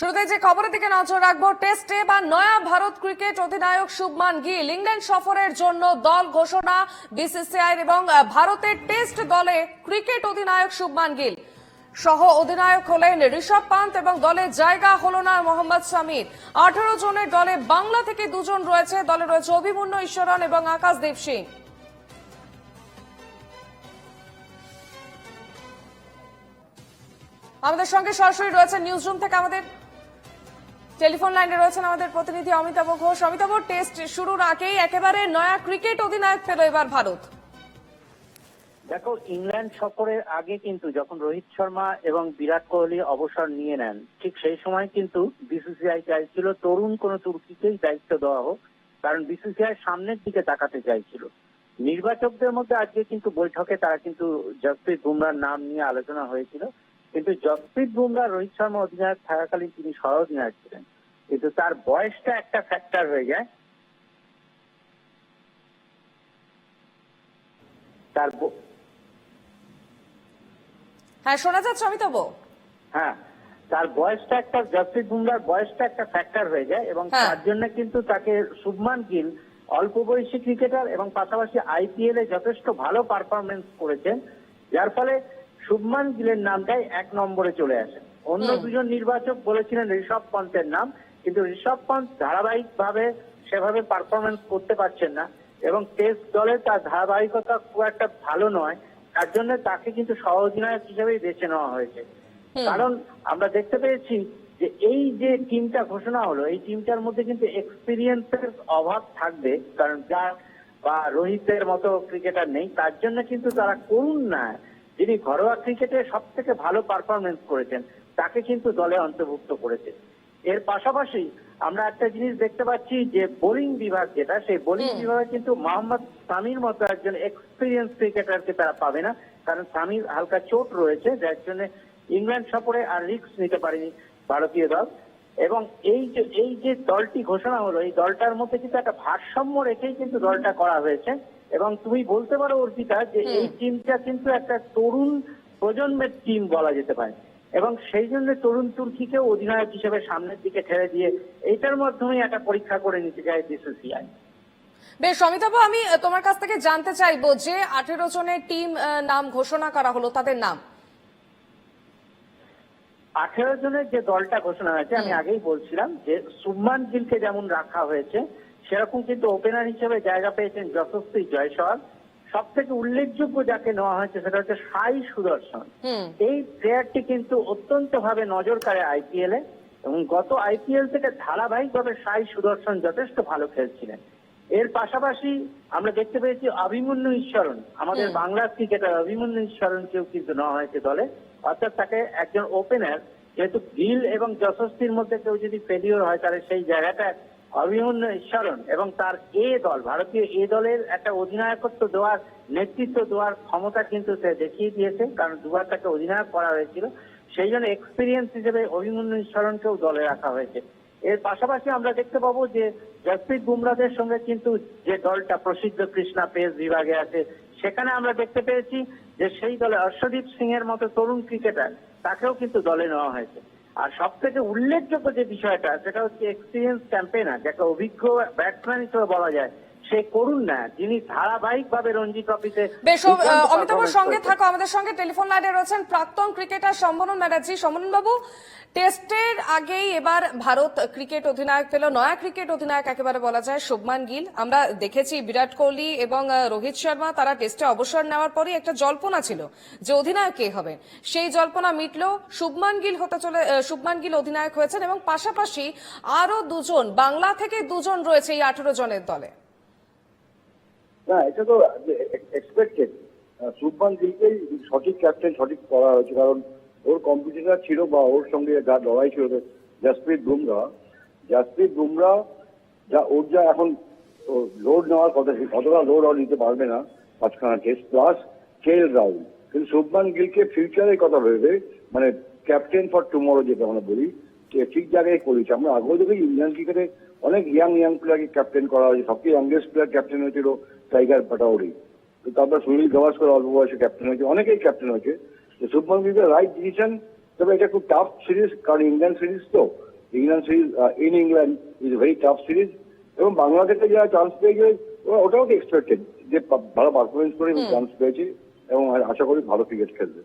শুরুতে যে খবরের দিকে নজর রাখব টেস্টে বা নয়া ভারত ক্রিকেট অধিনায়ক শুভমান গিল। ইংল্যান্ড সফরের জন্য দল ঘোষণা বিসিসিআই এবং ভারতের টেস্ট দলে ক্রিকেট অধিনায়ক শুভমান গিল। সহ অধিনায়ক হলেন ঋষভ পান্ত এবং দলে জায়গা হলো না মোহাম্মদ সামির আঠারো জনের দলে বাংলা থেকে দুজন রয়েছে। দলে রয়েছে অভিমন্যু ঈশ্বরন এবং আকাশদীপ সিং। আমাদের সঙ্গে সরাসরি রয়েছে নিউজ রুম থেকে আমাদের টেলিফোন লাইনে রয়েছেন আমাদের প্রতিনিধি অমিতাভ ঘোষ। অমিতাভ, টেস্ট শুরুর আগেই একেবারে নয়া ক্রিকেট অধিনায়ক পেল এবার ভারত। দেখো, ইংল্যান্ড সফরের আগে কিন্তু যখন রোহিত শর্মা এবং বিরাট কোহলি অবসর নিয়ে নেন, ঠিক সেই সময় কিন্তু বিসিসিআই চাইছিল তরুণ কোন তুর্কিকেই দায়িত্ব দেওয়া হোক, কারণ বিসিসিআই সামনের দিকে তাকাতে চাইছিল। নির্বাচকদের মধ্যে আজকে কিন্তু বৈঠকে তারা কিন্তু জসপ্রীত বুমরার নাম নিয়ে আলোচনা হয়েছিল। কিন্তু জসপ্রীত বুমরা রোহিত শর্মা অধিনায়ক থাকাকালীন তিনি সহ অধিনায়ক ছিলেন। কিন্তু তার বয়সটা একটা ফ্যাক্টর হয়ে যায়। তার হ্যাঁ শোনা যাচ্ছে অমিতাভ? হ্যাঁ তার বয়সটা একটা জসপ্রীত বুমরার বয়সটা একটা ফ্যাক্টর হয়ে যায় এবং হ্যাঁ। তার জন্য কিন্তু তাকে শুভমান গিল অল্প বয়সী ক্রিকেটার এবং পাশাপাশি আইপিএল এ যথেষ্ট ভালো পারফরমেন্স করেছেন। যার ফলে শুভমান গিলের নামটাই এক নম্বরে চলে আসে। অন্য দুজন নির্বাচক বলেছিলেন ঋষভ পন্থের নাম কিন্তু ঋষভ পন্থ ধারাবাহিক ভাবে সেভাবে পারফরমেন্স করতে পারছেন না এবং টেস্ট দলে তার ধারাবাহিকতা খুব একটা ভালো নয় তার জন্য তাকে কিন্তু সহ অধিনায়ক হিসেবেই বেছে নেওয়া হয়েছে। কারণ আমরা দেখতে পেয়েছি যে এই যে টিমটা ঘোষণা হলো এই টিমটার মধ্যে কিন্তু এক্সপিরিয়েন্সের অভাব থাকবে কারণ যার বা রোহিতের মতো ক্রিকেটার নেই তার জন্য কিন্তু তারা করুন না। যিনি ঘরোয়া ক্রিকেটে সব থেকে ভালো পারফরমেন্স করেছেন তাকে কিন্তু দলে অন্তর্ভুক্ত করেছে। এর পাশাপাশি আমরা একটা জিনিস দেখতে পাচ্ছি যে বোলিং বিভাগ যেটা সেই বোলিং বিভাগে কিন্তু মোহাম্মদ সামির মতো একজন এক্সপিরিয়েন্স ক্রিকেটারকে তারা পাবে না কারণ সামির হালকা চোট রয়েছে যার জন্য ইংল্যান্ড সফরে আর রিক্স নিতে পারেনি ভারতীয় দল। এবং এই যে এই যে দলটি ঘোষণা হলো এই দলটার মধ্যে কিন্তু একটা ভারসাম্য রেখেই কিন্তু দলটা করা হয়েছে। এবং তুমি বলতে পারো অর্পিতা যে এই টিমটা কিন্তু একটা তরুণ প্রজন্মের টিম বলা যেতে পারে। এবং সেই জন্য তরুণ তুর্কিকেও অধিনায়ক হিসেবে সামনের দিকে ঠেলে দিয়ে এইটার মাধ্যমে একটা পরীক্ষা করে নিতে চায় বিসিসিআই বেশ অমিতাভ আমি তোমার কাছ থেকে জানতে চাইব যে আঠেরো জনের টিম নাম ঘোষণা করা হলো তাদের নাম? আঠেরো জনের যে দলটা ঘোষণা হয়েছে আমি আগেই বলছিলাম যে সুমান গিলকে যেমন রাখা হয়েছে সেরকম কিন্তু ওপেনার হিসেবে জায়গা পেয়েছেন যশস্বী জয়সওয়াল। সব থেকে উল্লেখযোগ্য যাকে নেওয়া হয়েছে সেটা হচ্ছে সাই সুদর্শন। এই প্লেয়ারটি কিন্তু অত্যন্ত ভাবে নজর কাড়ে আইপিএল এ এবং গত আইপিএল থেকে ধারাবাহিকভাবে সাই সুদর্শন যথেষ্ট ভালো খেলছিলেন। এর পাশাপাশি আমরা দেখতে পেয়েছি অভিমন্যু ঈশ্বরন আমাদের। বাংলার ক্রিকেটার অভিমন্যু ঈশ্বরনকেও কিন্তু নেওয়া হয়েছে দলে। অর্থাৎ তাকে একজন ওপেনার যেহেতু গিল এবং যশস্বীর মধ্যে কেউ যদি ফেলিওর হয় তাহলে সেই জায়গাটা অভিমন্যু ঈশ্বরন এবং তার এ দল, ভারতীয় এ দলের একটা অধিনায়কত্ব দেওয়ার নেতৃত্ব দেওয়ার ক্ষমতা কিন্তু সে দেখিয়ে দিয়েছে, কারণ দুবার তাকে অধিনায়ক করা হয়েছিল। সেই জন্য এক্সপিরিয়েন্স হিসেবে অভিমন্যু ঈশ্বরনকেও দলে রাখা হয়েছে। এর পাশাপাশি আমরা দেখতে পাবো যে জসপ্রীত বুমরাদের সঙ্গে কিন্তু যে দলটা প্রসিদ্ধ কৃষ্ণা পেস বিভাগে আছে, সেখানে আমরা দেখতে পেয়েছি যে সেই দলে অর্শদীপ সিং এর মতো তরুণ ক্রিকেটার, তাকেও কিন্তু দলে নেওয়া হয়েছে। আর সব থেকে উল্লেখযোগ্য যে বিষয়টা, সেটা হচ্ছে এক্সপিরিয়েন্স ক্যাম্পেনার যাকে অভিজ্ঞ ব্যাটসম্যান হিসেবে বলা যায়। সে করুন না। যিনি ধারাবাহিক ভাবে রঞ্জি ট্রফিতে বেশ অমিতাভর সঙ্গে থাকো। আমাদের সঙ্গে টেলিফোন লাইনে রয়েছেন প্রাক্তন ক্রিকেটার সম্বনন ব্যানার্জি সম্বনন বাবু টেস্টের আগেই এবার ভারত ক্রিকেট অধিনায়ক পেল। নয়া ক্রিকেট অধিনায়ক একেবারে বলা যায় শুভমান গিল। আমরা দেখেছি বিরাট কোহলি এবং রোহিত শর্মা তারা টেস্টে অবসর নেওয়ার পরই একটা জল্পনা ছিল যে অধিনায়ক কে হবে। সেই জল্পনা মিটলো। শুভমান গিল হতে চলে শুভমান গিল অধিনায়ক হয়েছেন এবং পাশাপাশি আরও দুজন বাংলা থেকে দুজন রয়েছে এই আঠেরো জনের দলে। না, এটা তো এক্সপেক্টেড শুভমান গিলকেই সঠিক ক্যাপ্টেন সঠিক করা হয়েছে, কারণ ওর কম্পিটিটর ছিল বা ওর সঙ্গে যা লড়াই ছিল জাসপ্রীত বুমরা জাসপ্রীত বুমরা যা ওর যা এখন লোড নেওয়ার কথা কতটা লোড আর নিতে পারবে না পাঁচখানা টেস্ট প্লাস কেল রাহুল কিন্তু শুভমান গিলকে ফিউচারের কথা ভেবে মানে ক্যাপ্টেন ফর টুমরো যেটা আমরা বলি ঠিক জায়গায় করেছে। আমরা আগেও দেখি ইন্ডিয়ান ক্রিকেটে অনেক ইয়াং ইয়াং প্লেয়ারকে ক্যাপ্টেন করা হয়েছে, সবচেয়ে ইয়াংগেস্ট প্লেয়ার ক্যাপ্টেন হয়েছিল টাইগার পাটাওরি তো তারপর সুনীল গাভাস্কর অল্প বয়সে ক্যাপ্টেন হয়েছে অনেকেই ক্যাপ্টেন হয়েছে। শুভমান গিলের রাইট ডিসিশন তবে এটা খুব টাফ সিরিজ কারণ ইন্ডিয়ান সিরিজ তো। England series in England is very tough series এবং বাংলাদেশে যারা চান্স পেয়েছে ওটাও তো এক্সপেক্টেড যে ভালো পারফরমেন্স করে চান্স পেয়েছে এবং আশা করি ভালো ক্রিকেট খেলবে।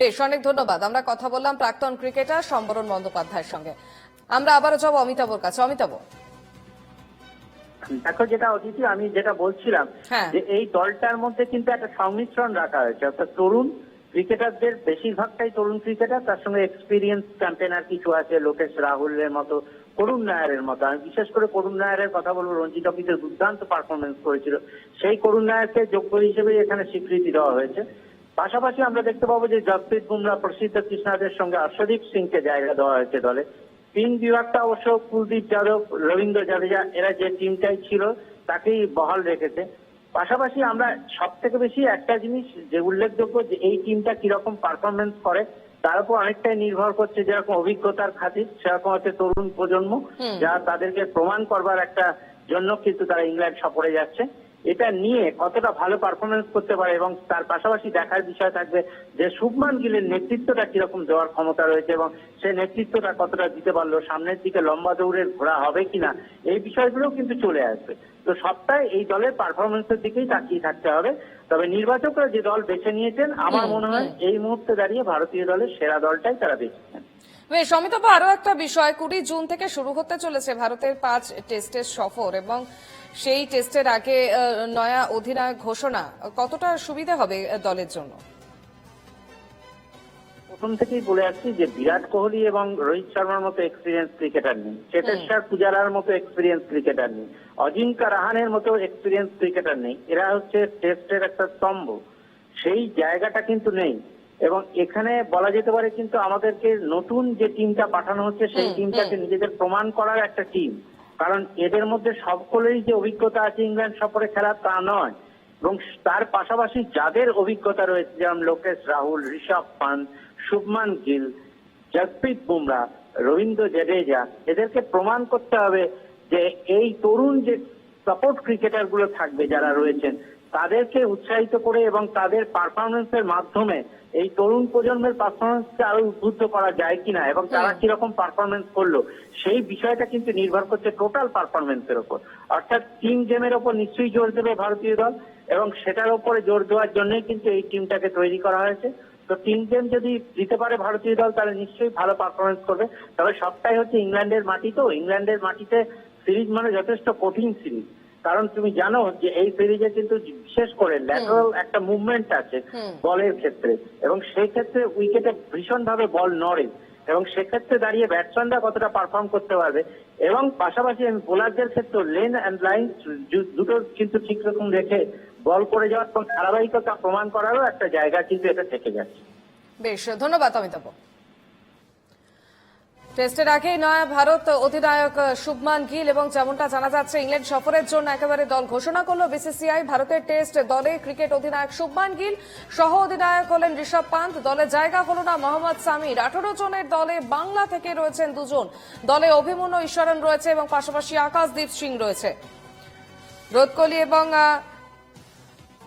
বেশ অনেক ধন্যবাদ। আমরা কথা বললাম প্রাক্তন ক্রিকেটার সম্বরণ বন্দ্যোপাধ্যায়ের সঙ্গে। আমরা আবারও যাব অমিতাভর কাছে। অমিতাভ? দেখো যেটা অদিতি আমি যেটা বলছিলাম হ্যাঁ। যে এই দলটার মধ্যে কিন্তু একটা সংমিশ্রণ রাখা হয়েছে। অর্থাৎ তরুণ ক্রিকেটারদের বেশিরভাগটাই তরুণ ক্রিকেটার তার সঙ্গে এক্সপিরিয়েন্স ক্যাম্পেনার কিছু আছে লোকেশ রাহুলের মতো করুণ নায়ারের মতো। আমি বিশেষ করে করুণ নায়ারের কথা বলব রঞ্জি ট্রফিতে দুর্দান্ত পারফরমেন্স করেছিল। সেই করুণ নায়ারকে যোগ্য হিসেবে এখানে স্বীকৃতি দেওয়া হয়েছে। পাশাপাশি আমরা দেখতে পাবো যে জসপ্রীত বুমরা প্রসিদ্ধ কৃষ্ণাদের সঙ্গে অর্শদীপ সিংকে জায়গা দেওয়া হয়েছে দলে। তিন বিভাগটা অবশ্য কুলদীপ যাদব রবীন্দ্র জাদেজা এরা যে টিমটাই ছিল তাকেই বহাল রেখেছে। পাশাপাশি আমরা সব থেকে বেশি একটা জিনিস যে উল্লেখযোগ্য যে এই টিমটা কীরকম পারফরমেন্স করে তার উপর অনেকটাই নির্ভর করছে যেরকম অভিজ্ঞতার খাতির সেরকম হচ্ছে তরুণ প্রজন্ম যা তাদেরকে প্রমাণ করবার একটা জন্য কিন্তু তারা ইংল্যান্ড সফরে যাচ্ছে। এটা নিয়ে কতটা ভালো পারফরমেন্স করতে পারে এবং তার পাশাপাশি দেখার বিষয় থাকবে যে শুভমান গিলের নেতৃত্বটা কীরকম দেওয়ার ক্ষমতা রয়েছে এবং সেই নেতৃত্বটা কতটা দিতে পারল, সামনের দিকে লম্বা দৌড়ের ঘোড়া হবে কিনা, এই বিষয়গুলো কিন্তু চলে আসবে। তো সবটাই এই দলের পারফরমেন্সের দিকেই তাকিয়ে থাকতে হবে। তবে নির্বাচকরা যে দল বেছে নিয়েছেন, আমার মনে হয় এই মুহূর্তে দাঁড়িয়ে ভারতীয় দলের সেরা দলটাই তারা বেছেছেন বেশ আরও একটা বিষয়, কুড়ি জুন থেকে শুরু হতে চলেছে ভারতের পাঁচ টেস্টের সফর এবং সেই টেস্টের আগে নয়া অধিনায়ক ঘোষণা কতটা সুবিধা হবে দলের জন্য? প্রথম থেকেই বলে আসছি যে বিরাট কোহলি এবং রোহিত শর্মার মতো এক্সপিরিয়েন্স ক্রিকেটার নেই। চেতেশ্বর পূজারার মতো এক্সপিরিয়েন্স ক্রিকেটার নেই। অজিঙ্কা রাহানের মতো এক্সপিরিয়েন্স ক্রিকেটার নেই। এরা হচ্ছে টেস্টের একটা স্তম্ভ। সেই জায়গাটা কিন্তু নেই। এবং এখানে বলা যেতে পারে কিন্তু আমাদেরকে নতুন যে টিমটা পাঠানো হচ্ছে সেই টিমটাকে নিজেদের প্রমাণ করার একটা টিম। কারণ এদের মধ্যে সকলেরই যে অভিজ্ঞতা আছে ইংল্যান্ড সফরে খেলা তা নয়। এবং তার পাশাপাশি যাদের অভিজ্ঞতা রয়েছে, যেমন লোকেশ রাহুল, ঋষভ পান্ত শুভমান গিল, জগপ্রীত বুমরা, রবীন্দ্র জাডেজা এদেরকে প্রমাণ করতে হবে যে এই তরুণ যে সাপোর্ট ক্রিকেটারগুলো থাকবে যারা রয়েছেন তাদেরকে উৎসাহিত করে এবং তাদের পারফরমেন্সের মাধ্যমে এই তরুণ প্রজন্মের পারফরমেন্সকে আরও উদ্বুদ্ধ করা যায় কিনা এবং তারা কীরকম পারফরমেন্স করল সেই বিষয়টা কিন্তু নির্ভর করছে টোটাল পারফরমেন্সের উপর অর্থাৎ টিম গেমের ওপর নিশ্চয়ই জোর দেবে ভারতীয় দল এবং সেটার উপরে জোর দেওয়ার জন্যই কিন্তু এই টিমটাকে তৈরি করা হয়েছে। তো টিম গেম যদি দিতে পারে ভারতীয় দল তাহলে নিশ্চয়ই ভালো পারফরমেন্স করবে। তবে সবটাই হচ্ছে ইংল্যান্ডের মাটি তো। ইংল্যান্ডের মাটিতে সিরিজ মানে যথেষ্ট কঠিন সিরিজ কারণ তুমি জানো যে এই সিরিজে কিন্তু বিশেষ করে ল্যাটারাল একটা মুভমেন্ট আছে বলের ক্ষেত্রে। এবং সেই ক্ষেত্রে উইকেটে ভীষণ ভাবে বল নড়ে। এবং সেক্ষেত্রে দাঁড়িয়ে ব্যাটসম্যানরা কতটা পারফর্ম করতে পারবে। এবং পাশাপাশি আমি বোলারদের ক্ষেত্রে লেন অ্যান্ড লাইন দুটো কিন্তু ঠিক রকম রেখে বল করে যাওয়ার এবং ধারাবাহিকতা প্রমাণ করারও একটা জায়গা কিন্তু এটা থেকে যাচ্ছে। বেশ ধন্যবাদ অমিতাভ। টেস্টের আগে নয়া ভারত অধিনায়ক শুভমান গিল এবং যেমনটা জানা যাচ্ছে, ইংল্যান্ড সফরের জন্য একেবারে দল ঘোষণা করল বিসিসিআই। ভারতের টেস্ট দলে ক্রিকেট অধিনায়ক শুভমান গিল সহ অধিনায়ক হলেন ঋষভ পান্ত। দলে জায়গা হলো না মোহাম্মদ সামির। আঠারো জনের দলে বাংলা থেকে রয়েছেন দুজন। দলে অভিমন্যু ঈশ্বরন রয়েছে এবং পাশাপাশি আকাশদীপ সিং রয়েছে। রোদ কোহলি এবং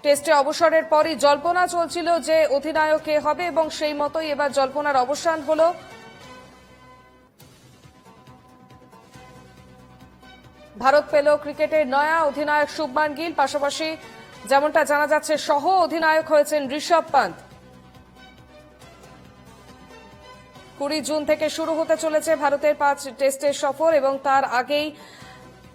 টেস্টে অবসরের পরই জল্পনা চলছিল যে অধিনায়ক কে হবে এবং সেই মতোই এবার জল্পনার অবসান হলো। ভারত পেল ক্রিকেটের নয়া অধিনায়ক শুভমান গিল। পাশাপাশি যেমনটা জানা যাচ্ছে, সহ অধিনায়ক হয়েছেন ঋষভ পান্ত কুড়ি জুন থেকে শুরু হতে চলেছে ভারতের পাঁচ টেস্টের সফর এবং তার আগেই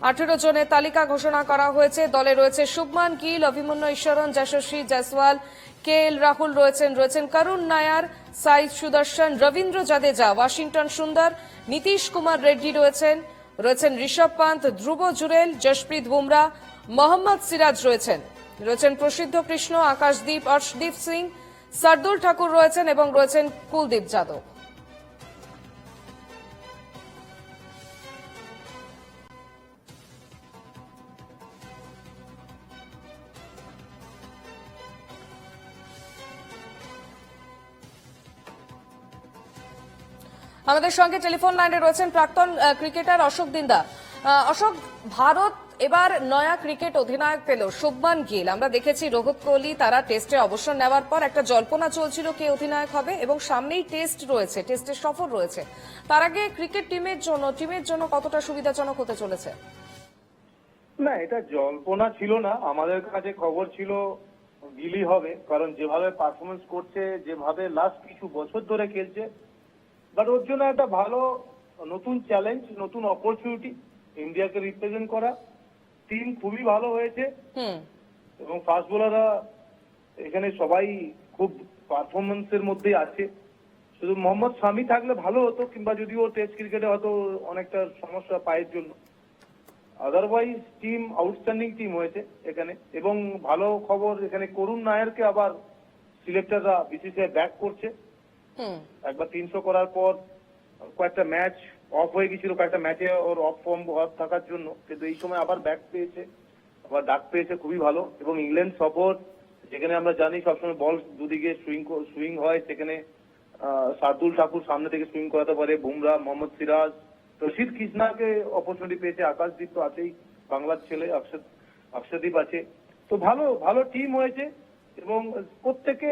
আঠেরো জনের তালিকা ঘোষণা করা হয়েছে। দলে রয়েছে শুভমান গিল, অভিমন্যু ঈশ্বরন, যশস্বী জয়সওয়াল, কে এল রাহুল রয়েছেন রয়েছেন করুণ নায়ার, সাইদ সুদর্শন, রবীন্দ্র জাদেজা, ওয়াশিংটন সুন্দর, নীতিশ কুমার রেড্ডি রয়েছেন। রয়েছেন ঋষভ পান্ত, ধ্রুব জুরেল, যশপ্রীত বুমরা, মোহাম্মদ সিরাজ রয়েছেন। রয়েছেন প্রসিদ্ধ কৃষ্ণ, আকাশদীপ, অর্শদীপ সিং, সার্দুল ঠাকুর রয়েছেন এবং রয়েছেন কুলদীপ যাদব। আমাদের সঙ্গে টেলিফোন লাইনে রয়েছেন প্রাক্তন ক্রিকেটার অশোক দিন্দা। অশোক, ভারত এবার নয়া ক্রিকেট অধিনায়ক পেল, শুভমান গিল। আমরা দেখেছি রোহিত কোহলি তারা টেস্টে অবসর নেওয়ার পর একটা জল্পনা চলছিল কে অধিনায়ক হবে এবং সামনেই টেস্ট রয়েছে, টেস্টের সফর রয়েছে। তার আগে ক্রিকেট টিমের জন্য টিমের জন্য কতটা সুবিধাজনক হতে চলেছে? না, এটা জল্পনা ছিল না। আমাদের কাছে খবর ছিল গিলি হবে, কারণ যেভাবে পারফরমেন্স করছে, যেভাবে লাস্ট কিছু বছর ধরে খেলছে বাট ওর জন্য একটা ভালো নতুন চ্যালেঞ্জ নতুন অপরচুনিটি ইন্ডিয়াকে রিপ্রেজেন্ট করা। টিম খুবই ভালো হয়েছে। এবং ফাস্ট বোলাররা এখানে সবাই খুব পারফরমেন্সের মধ্যেই আছে। শুধু মোহাম্মদ শামি থাকলে ভালো হতো কিংবা যদিও টেস্ট ক্রিকেটে হয়তো অনেকটা সমস্যা পায়ের জন্য। আদারওয়াইজ টিম আউটস্ট্যান্ডিং টিম হয়েছে এখানে। এবং ভালো খবর এখানে করুণ নায়ারকে আবার সিলেক্টররা বিসিসিআই ব্যাক করছে। একবার তিনশো করার পর কয়েকটা ম্যাচ অফ হয়ে গেছিল কয়েকটা ম্যাচে ওর অফ ফর্ম অফ থাকার জন্য। কিন্তু এই সময় আবার ব্যাক পেয়েছে আবার ডাক পেয়েছে খুবই ভালো। এবং ইংল্যান্ড সফর যেখানে আমরা জানি সবসময় বল দুদিকে সুইং সুইং হয় সেখানে আহ, শার্দুল ঠাকুর সামনে থেকে সুইং করাতে পারে বুমরা মোহাম্মদ সিরাজ রশিদ কৃষ্ণাকে অপরচুনিটি পেয়েছে আকাশদীপ তো আছেই বাংলার ছেলে অক্ষর অক্ষরদীপ আছে। তো ভালো ভালো টিম হয়েছে। এবং প্রত্যেকে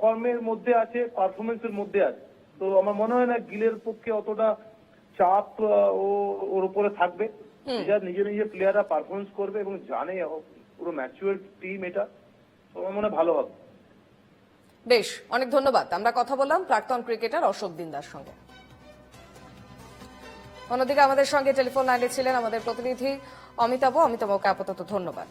ফর্মের মধ্যে আছে পারফরমেন্সের মধ্যে আছে। তো আমার মনে হয় না গিলের পক্ষে অতটা চাপ ও ওর উপরে থাকবে। নিজের নিজে নিজে প্লেয়াররা পারফরমেন্স করবে এবং জানে পুরো ম্যাচুয়ার টিম এটা। তো আমার মনে ভালো হবে। বেশ অনেক ধন্যবাদ। আমরা কথা বললাম প্রাক্তন ক্রিকেটার অশোক দিনদার সঙ্গে। অন্যদিকে আমাদের সঙ্গে টেলিফোন লাইনে ছিলেন আমাদের প্রতিনিধি অমিতাভ। অমিতাভকে আপাতত ধন্যবাদ।